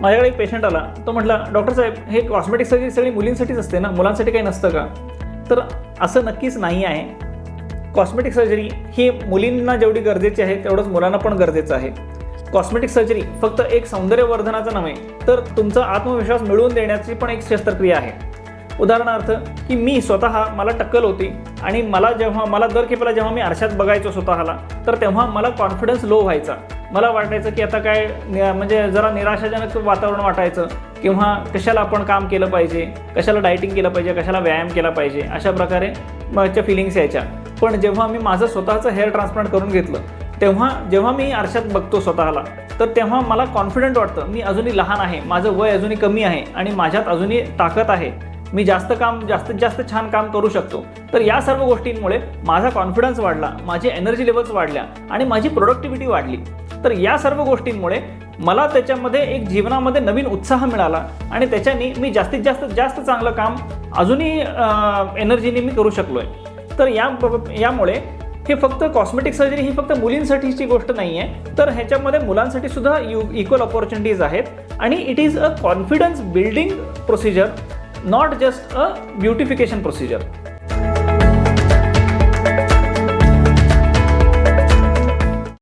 माझ्याकडे एक पेशंट आला. तो म्हटला डॉक्टर साहेब हे कॉस्मेटिक सर्जरी सगळी मुलींसाठीच असते ना? मुलांसाठी काही नसतं का? तर असं नक्कीच नाही आहे. कॉस्मेटिक सर्जरी ही मुलींना जेवढी गरजेची आहे तेवढंच मुलांना पण गरजेचं आहे. कॉस्मेटिक सर्जरी फक्त एक सौंदर्यवर्धनाचं नव्हे तर तुमचा आत्मविश्वास मिळवून देण्याची पण एक शस्त्रक्रिया आहे. उदाहरणार्थ की मी स्वतः मला टक्कल होती आणि मला जेव्हा मला दर खेपेला जेव्हा मी आरशात बघायचो स्वतःला तर तेव्हा मला कॉन्फिडन्स लो व्हायचा. मला वाटायचं की आता काय म्हणजे जरा निराशाजनक वातावरण वाटायचं. किंवा कशाला आपण काम केलं पाहिजे कशाला डायटिंग केलं पाहिजे कशाला व्यायाम केला पाहिजे अशा प्रकारे माझ्या फिलिंग्स यायच्या. पण जेव्हा मी माझं स्वतःचं हेअर ट्रान्सप्लांट करून घेतलं तेव्हा जेव्हा मी आरशात बघतो स्वतःला तर तेव्हा मला कॉन्फिडंट वाटतं मी अजूनही लहान आहे माझं वय अजूनही कमी आहे आणि माझ्यात अजूनही ताकद आहे. मी जास्त काम जास्तीत जास्त छान काम करू शकतो. तर या सर्व गोष्टींमुळे माझा कॉन्फिडन्स वाढला माझी एनर्जी लेवल्स वाढल्या आणि माझी प्रोडक्टिव्हिटी वाढली. तर या सर्व गोष्टींमुळे मला त्याच्यामध्ये एक जीवनामध्ये नवीन उत्साह मिळाला आणि त्याच्याने मी जास्तीत जास्त जास्त चांगलं काम अजूनही एनर्जीने मी करू शकलो आहे तर या यामुळे हे फक्त कॉस्मेटिक सर्जरी ही फक्त मुलींसाठीची गोष्ट नाही आहे तर ह्याच्यामध्ये मुलांसाठी सुद्धा यू इक्वल ऑपॉर्च्युनिटीज आहेत. आणि it is a confidence building procedure not just a beautification procedure